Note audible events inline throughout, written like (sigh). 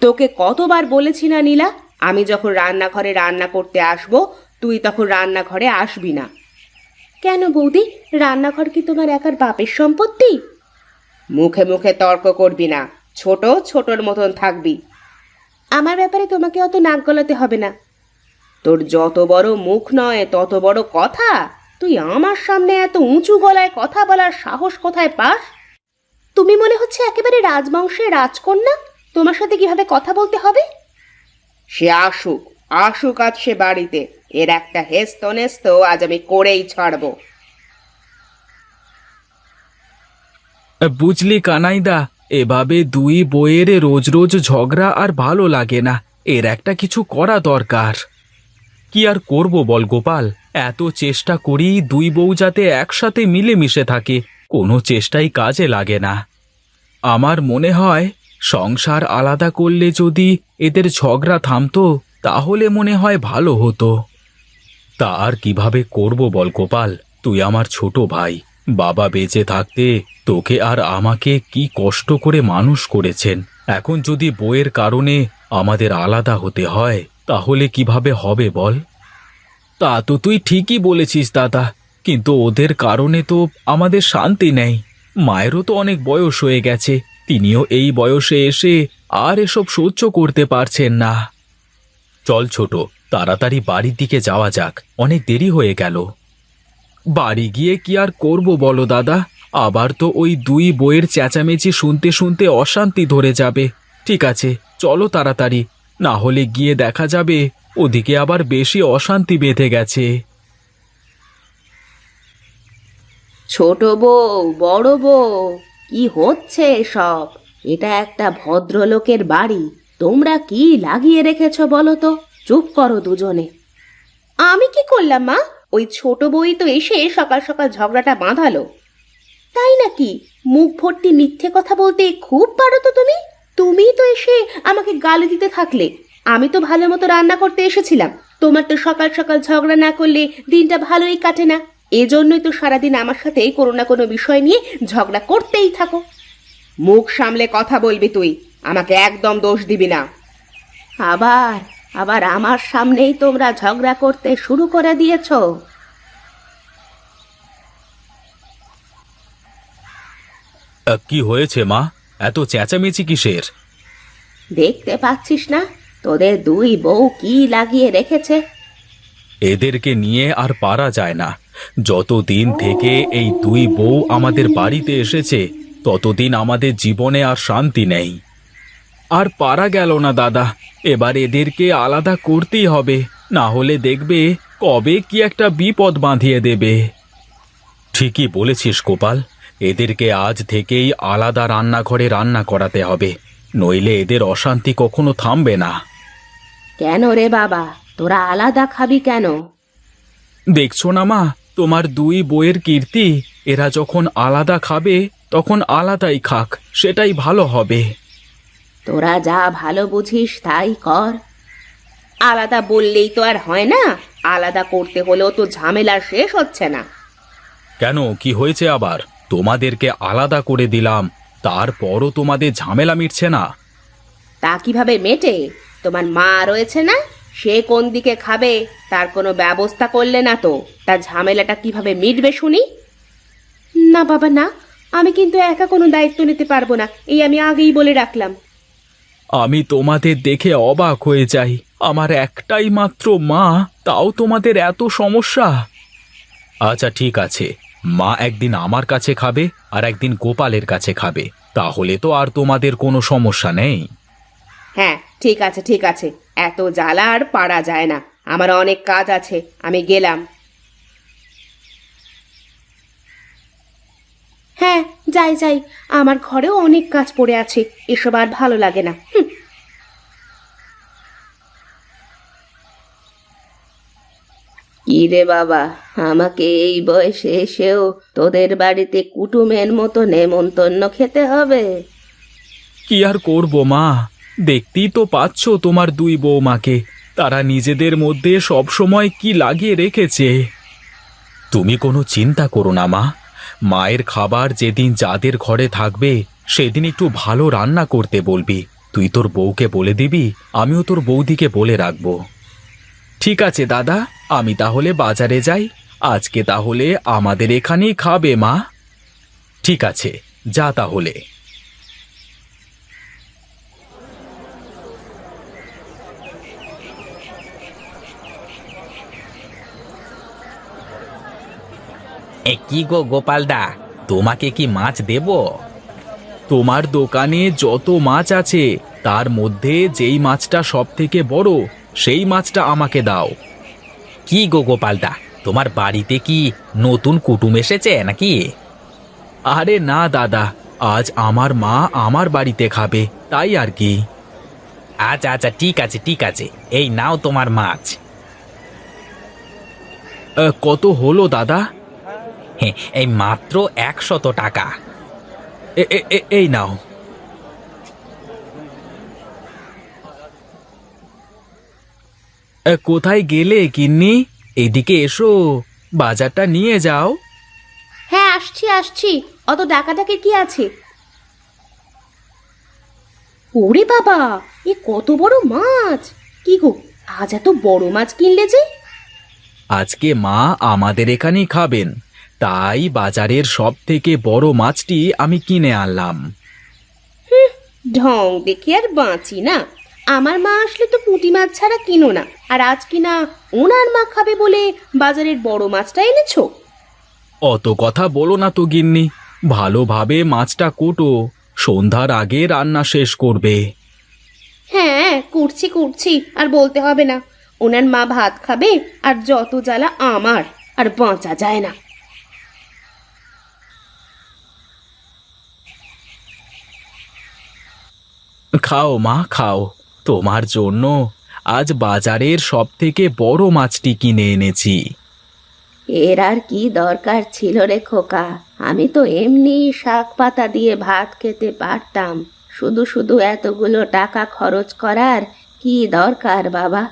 তোকে কতবার বলেছি না নীলা? আমি যখন রান্নাঘরে রান্না করতে আসব তুই তখন রান্নাঘরে আসবি না। কেন বৌদি? রান্নাঘর কি তোমার একার বাপের সম্পত্তি? মুখে মুখে তর্ক করবি না। ছোট ছোটর মতন থাকবি। আমার ব্যাপারে তোমাকে অত নাক গলাতে হবে না। তোর যত বড় মুখ নয় তত বড় কথা। তুই আমার সামনে এত উঁচু গলায় কথা বলার সাহস কোথায় পাস? তুমি মনে হচ্ছে একেবারে রাজবংশের রাজকন্যা? তোমার সাথে কীভাবে কথা বলতে হবে? সে আসুক আসুক আজ সে বাড়িতে। এর একটা হেস্ত নেস্ত আজ আমি করেই ছাড়বো। বুঝলি কানাইদা এভাবে দুই বইয়ের রোজ রোজ ঝগড়া আর ভালো লাগে না। এর একটা কিছু করা দরকার। কি আর করব বল গোপাল? এত চেষ্টা করি দুই বউ যাতে একসাথে মিলেমিশে থাকে। কোনো চেষ্টাই কাজে লাগে না। আমার মনে হয় সংসার আলাদা করলে যদি এদের ঝগড়া থামতো, তাহলে মনে হয় ভালো হতো। তা আর কীভাবে করব বল গোপাল? তুই আমার ছোট ভাই। বাবা বেঁচে থাকতে তোকে আর আমাকে কি কষ্ট করে মানুষ করেছেন? এখন যদি বইয়ের কারণে আমাদের আলাদা হতে হয়, তাহলে কীভাবে হবে বল? তা তো তুই ঠিকই বলেছিস দাদা, কিন্তু ওদের কারণে তো আমাদের শান্তি নেই। মায়েরও তো অনেক বয়স হয়ে গেছে তিনিও এই বয়সে এসে আর এসব সহ্য করতে পারছেন না। চল ছোট, তাড়াতাড়ি বাড়ির দিকে যাওয়া যাক, অনেক দেরি হয়ে গেল। বাড়ি গিয়ে কি আর করব বলো দাদা? আবার তো ওই দুই বইয়ের চেঁচামেচি শুনতে শুনতে অশান্তি ধরে যাবে। ঠিক আছে, চলো তাড়াতাড়ি, না হলে গিয়ে দেখা যাবে, ওদিকে আবার বেশি অশান্তি বেঁধে গেছে। ছোট বউ, বড় বউ কি হচ্ছে সব এটা একটা ভদ্রলোকের বাড়ি। তোমরা কি লাগিয়ে রেখেছ বলো তো? চুপ করো দুজনে। আমি কি করলাম, মা? ওই ছোট বই তো এসে সকাল সকাল ঝগড়াটা বাঁধালো। তাই নাকি? মুখ ভর্তি মিথ্যে কথা বলতে খুব পারো তো তুমি? তুমি তো এসে আমাকে গালি দিতে থাকলে। আমি তো ভালো মতো রান্না করতে এসেছিলাম। তোমার তো সকাল সকাল ঝগড়া না করলে দিনটা ভালোই কাটে না। এজন্যই তো সারাদিন আমার সাথে কোনো না কোনো বিষয় নিয়ে ঝগড়া করতেই থাকো। মুখ সামলে কথা বলবি তুই আমাকে একদম দোষ দিবি না। আবার আবার আমার সামনেই তোমরা ঝগড়া করতে শুরু করে দিয়েছ। কি হয়েছে মা? এত চেঁচামেচি কিসের? দেখতে পাচ্ছিস না? তোদের দুই বউ কি লাগিয়ে রেখেছে? এদেরকে নিয়ে আর পারা যায় না। যতদিন থেকে এই দুই বউ আমাদের বাড়িতে এসেছে ততদিন আমাদের জীবনে আর শান্তি নেই। আর পারা গেল না দাদা। এবার এদেরকে আলাদা করতেই হবে। না হলে দেখবে কবে কি একটা বিপদ বাঁধিয়ে দেবে। ঠিকই বলেছিস গোপাল। এদেরকে আজ থেকেই আলাদা রান্নাঘরে রান্না করাতে হবে। নইলে এদের অশান্তি কখনো থামবে না। কেন রে বাবা? তোরা আলাদা খাবি কেন? দেখছ না মা তোমার দুই বইয়ের কীর্তি এরা যখন আলাদা খাবে তখন আলাদাই খাক সেটাই ভালো হবে। তোরা যা ভালো বুঝিস তাই কর। আলাদা বললেই তো আর হয় না আলাদা করতে হলেও তো ঝামেলা শেষ হচ্ছে না। কেন কি হয়েছে আবার? তোমাদেরকে আলাদা করে দিলাম তারপরও তোমাদের ঝামেলা মিটছে না। তা কীভাবে মেটে? তোমার মা রয়েছে না? সে কোন দিকে খাবে তার কোনো ব্যবস্থা করলে না তো। তার ঝামেলাটা কীভাবে মিটবে শুনি? না বাবা না। আমি কিন্তু একা কোনো দায়িত্ব নিতে পারব না। এই আমি আগেই বলে রাখলাম। আমি তোমাদের দেখে অবাক হয়ে যাই। আমার একটাই মাত্র মা তাও তোমাদের এত সমস্যা। আচ্ছা ঠিক আছে। মা একদিন আমার কাছে খাবে আর একদিন গোপালের কাছে খাবে। তাহলে তো আর তোমাদের কোনো সমস্যা নেই। হ্যাঁ ঠিক আছে ঠিক আছে। এত জ্বালা আর পারা যায় না। আমার অনেক কাজ আছে আমি গেলাম। হ্যাঁ যাই যাই। আমার ঘরেও অনেক কাজ পড়ে আছে। এসব আর ভালো লাগে না। হুম। কি রে বাবা আমাকে এই বয়সে এসেও তোদের বাড়িতে কুটুমের মতো নেমন্তন্ন খেতে হবে? কি আর করব মা? দেখতেই তো পাচ্ছ তোমার দুই বৌমাকে। তারা নিজেদের মধ্যে সবসময় কি লাগিয়ে রেখেছে? তুমি কোনো চিন্তা করো না, মা। মায়ের খাবার যেদিন যাদের ঘরে থাকবে, সেদিন একটু ভালো রান্না করতে বলবি। তুই তোর বউকে বলে দিবি, আমিও তোর বৌদিকে বলে রাখব। ঠিক আছে, দাদা, আমি তাহলে বাজারে যাই। আজকে তাহলে আমাদের এখানেই খাবে, মা। ঠিক আছে, যা তাহলে। এ কি গো গোপালদা? তোমাকে কি মাছ দেব? তোমার দোকানে যত মাছ আছে, তার মধ্যে যেই মাছটা সব থেকে বড়, সেই মাছটা আমাকে দাও। কি গো গোপালদা, তোমার বাড়িতে কি নতুন কুটুম এসেছে নাকি? আরে না দাদা, আজ আমার মা আমার বাড়িতে খাবে, তাই আর কি। আচ্ছা আচ্ছা ঠিক আছে ঠিক আছে, এই নাও তোমার মাছ। কত হলো দাদা? হ্যাঁ, এই মাত্র একশত টাকা। এই নাও। কোথায় গেলে গিন্নি এদিকে এসো বাজারটা নিয়ে যাও। হ্যাঁ আসছি আসছি। অত ডাকাডাকি কি আছে? ওরে বাবা এ কত বড় মাছ! কি গো আজ এত বড় মাছ কিনলে যে? আজকে মা আমাদের এখানেই খাবেন। তাই বাজারের সব থেকে বড় মাছটি আমি কিনে আনলাম। ঢং দেখে আর বাঁচি না। আমার মা আসলে তো পুঁটি মাছ ছাড়া কিনো না আর আজ কিনা ওনার মা খাবে বলে বাজারের বড় মাছটা এনেছো? অত কথা বলো না তো গিন্নি ভালোভাবে মাছটা কোটো সন্ধ্যার আগে রান্না শেষ করবে। হ্যাঁ করছি করছি আর বলতে হবে না। ওনার মা ভাত খাবে আর যত জ্বালা আমার আর বাঁচা যায় না। খাও মা খাও। তোমার জন্য আজ বাজারের সব থেকে বড় মাছটি কিনে এনেছি। এর আর কি দরকার ছিল রে খোকা? আমি তো এমনি শাক পাতা দিয়ে ভাত খেতে পারতাম। শুধু শুধু এতগুলো টাকা খরচ করার কি দরকার বাবা?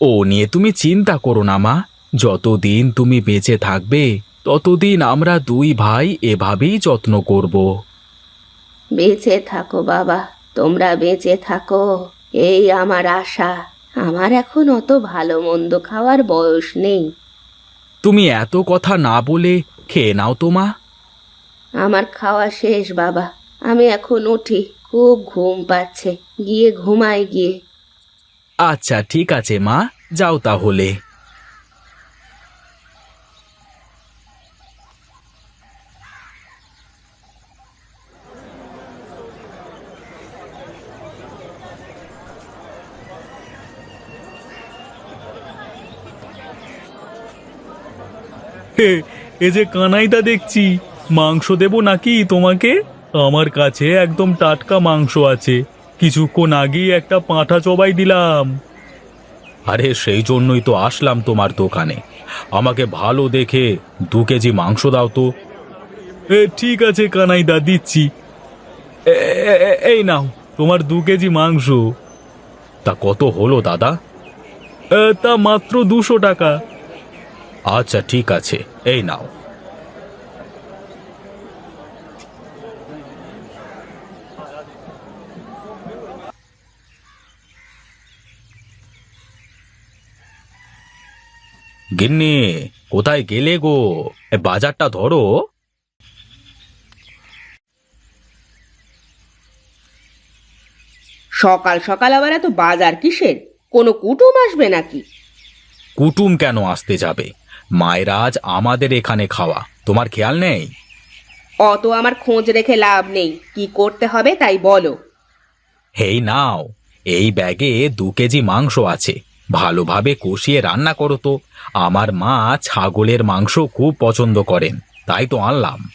ও নিয়ে তুমি চিন্তা করো না মা। যতদিন তুমি বেঁচে থাকবে ততদিন আমরা দুই ভাই এভাবেই যত্ন করব। বেঁচে থাকো বাবা। তোমরা বেঁচে থাকো এই আমার আশা। আমার এখন অত ভালো মন্দ খাওয়ার বয়স নেই। তুমি এত কথা না বলে খেয়ে নাও তো মা। আমার খাওয়া শেষ বাবা। আমি এখন উঠি খুব ঘুম পাচ্ছে। গিয়ে ঘুমাই গিয়ে। আচ্ছা ঠিক আছে মা। যাও তাহলে। এ যে কানাইদা দেখছি মাংস দেব নাকি তোমাকে? আমার কাছে একদম টাটকা মাংস আছে। কিছুক্ষণ আগেই একটা পাঁঠা চবাই দিলাম। আরে সেই জন্যই তো আসলাম তোমার দোকানে। আমাকে ভালো দেখে দু কেজি মাংস দাও তো। এ, ঠিক আছে কানাইদা দিচ্ছি। এ, এ, এ, এই নাও তোমার দু কেজি মাংস। তা কত হলো দাদা? এ, তা মাত্র দুশো টাকা। আচ্ছা ঠিক আছে। এই নাও। গিন্নি কোথায় গেলে গো? এ, বাজারটা ধরো। সকাল সকাল আবার এত বাজার কিসের? কোনো কুটুম আসবে নাকি? কুটুম কেন আসতে যাবে? মায়েরা আজ আমাদের এখানে খাওয়া। তোমার খেয়াল নেই? অত আমার খোঁজ রেখে লাভ নেই। কি করতে হবে তাই বলো। হেই নাও এই ব্যাগে দু কেজি মাংস আছে। ভালোভাবে কষিয়ে রান্না করো তো। আমার মা ছাগলের মাংস খুব পছন্দ করেন তাই তো আনলাম।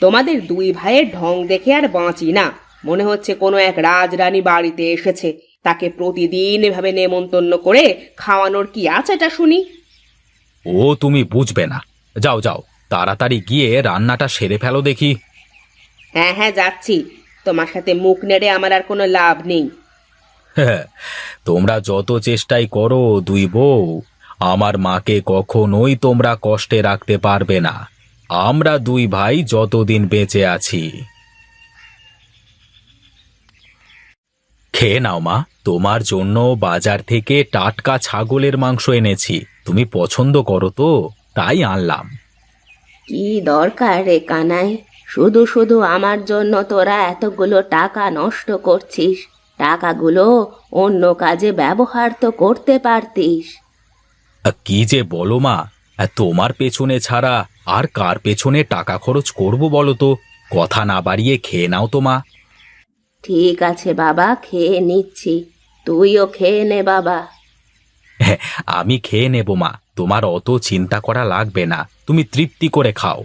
তোমাদের দুই ভাইয়ের ঢং দেখে আর বাঁচি না। মনে হচ্ছে কোনো এক রাজরানী বাড়িতে এসেছে। তাকে প্রতিদিন এভাবে নেমন্তন্ন করে খাওয়ানোর কি আছে এটা শুনি। ও তুমি বুঝবে না। যাও যাও তাড়াতাড়ি গিয়ে রান্নাটা সেরে ফেলো দেখি। হ্যাঁ হ্যাঁ যাচ্ছি। তোমার সাথে মুখ নেড়ে আমার আর কোনো লাভ নেই। তোমরা যত চেষ্টাই করো দুই বউ আমার মাকে কখনোই তোমরা কষ্টে রাখতে পারবে না। আমরা দুই ভাই যতদিন বেঁচে আছি। খেয়ে নাও মা তোমার জন্য বাজার থেকে টাটকা ছাগলের মাংস এনেছি। তুমি পছন্দ করো তো তাই আনলাম। কি দরকার রে কানাই? শুধু শুধু আমার জন্য তোরা এতগুলো টাকা নষ্ট করছিস। টাকাগুলো অন্য কাজে ব্যবহার তো করতে পারতিস। আহ, কি যে বলো মা আহ, তোমার পেছনে ছাড়া আর কার পেছনে টাকা খরচ করব বলো তো? কথা না বাড়িয়ে খেয়ে নাও তো মা। ঠিক আছে বাবা খেয়ে নিচ্ছি। তুইও খেয়ে নে বাবা। আমি খেয়ে নেব, মা। তোমার অত চিন্তা করা লাগবে না। তুমি তৃপ্তি করে খাও।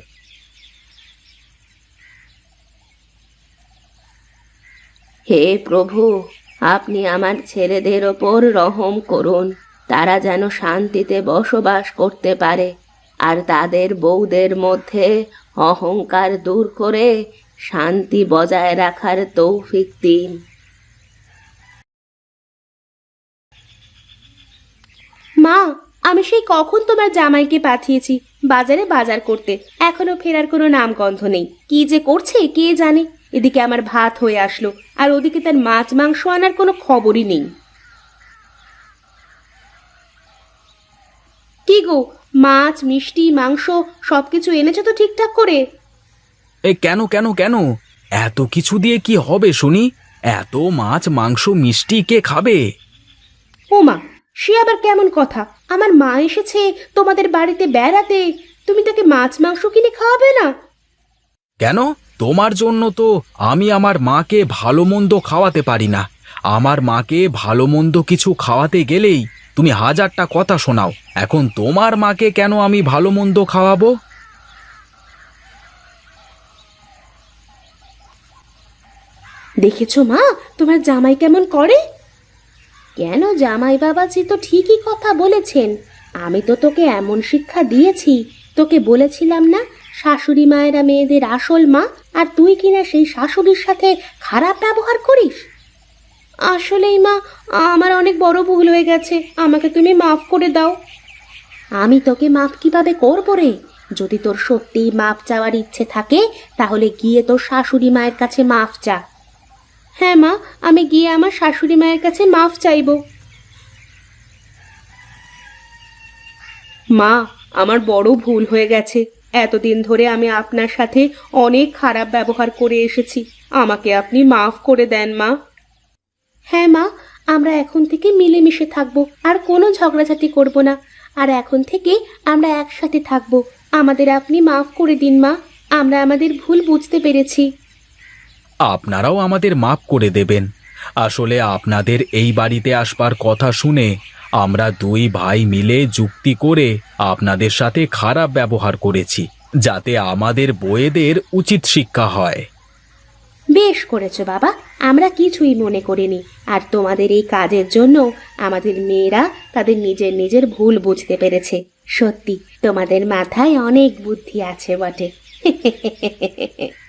হে প্রভু, আপনি আমার ছেলেদের ওপর রহম করুন। তারা যেন শান্তিতে বসবাস করতে পারে আর তাদের বউদের মধ্যে অহংকার দূর করে শান্তি বজায় রাখার তৌফিক দিন। মা আমি সেই কখন তোমার জামাইকে পাঠিয়েছি বাজারে বাজার করতে। এখনও ফেরার কোনো নামগন্ধ নেই। কি যে করছে কে জানে? এদিকে আমার ভাত হয়ে আসলো আর ওদিকে তার মাছ মাংস আনার কোনো খবরই নেই। কি গো মাছ মিষ্টি মাংস সবকিছু এনেছো তো ঠিকঠাক করে? এ কেন কেন কেন? এত কিছু দিয়ে কি হবে শুনি? এত মাছ মাংস মিষ্টি কে খাবে? ও মা সে আবার কেমন কথা? আমার মা এসেছে তোমাদের বাড়িতে বেড়াতে। তুমি তাকে মাছ মাংস কিনে খাওয়াবে না? কেন? তোমার জন্য তো আমি আমার মাকে ভালো মন্দ খাওয়াতে পারি না। আমার মাকে ভালো মন্দ কিছু খাওয়াতে গেলেই তুমি হাজারটা কথা শোনাও। এখন তোমার মাকে কেন আমি ভালো মন্দ খাওয়াবো? দেখেছ মা? তোমার জামাই কেমন করে? কেন জামাই বাবাজি তো ঠিকই কথা বলেছেন? আমি তো তোকে এমন শিক্ষা দিয়েছি। তোকে বলেছিলাম না, শাশুড়ি মায়েরা মেয়েদের আসল মা, আর তুই কিনা সেই শাশুড়ির সাথে খারাপ ব্যবহার করিস? আসলেই মা, আমার অনেক বড় ভুল হয়ে গেছে। আমাকে তুমি মাফ করে দাও। আমি তোকে মাফ কীভাবে করব রে? যদি তোর সত্যিই মাফ চাওয়ার ইচ্ছে থাকে, তাহলে গিয়ে তোর শাশুড়ি মায়ের কাছে মাফ চা। হ্যাঁ মা, আমি গিয়ে আমার শাশুড়ি মায়ের কাছে মাফ চাইব। মা, আমার বড় ভুল হয়ে গেছে। এতদিন ধরে আমি আপনার সাথে অনেক খারাপ ব্যবহার করে এসেছি। আমাকে আপনি মাফ করে দেন, মা। হ্যাঁ মা, আমরা এখন থেকে মিলেমিশে থাকব, আর কোনো ঝগড়াঝাটি করব না। আর এখন থেকে আমরা একসাথে থাকব। আমাদের আপনি মাফ করে দিন, মা। আমরা আমাদের ভুল বুঝতে পেরেছি। আপনারাও আমাদের মাপ করে দেবেন। আসলে আপনাদের এই বাড়িতে আসবার কথা শুনে আমরা দুই ভাই মিলে যুক্তি করে আপনাদের সাথে খারাপ ব্যবহার করেছি, যাতে আমাদের বয়েদের উচিত শিক্ষা হয়। বেশ করেছ বাবা, আমরা কিছুই মনে করিনি, আর তোমাদের এই কাজের জন্য আমাদের মেয়েরা তাদের নিজের নিজের ভুল বুঝতে পেরেছে। সত্যি, তোমাদের মাথায় অনেক বুদ্ধি আছে বটে। (laughs)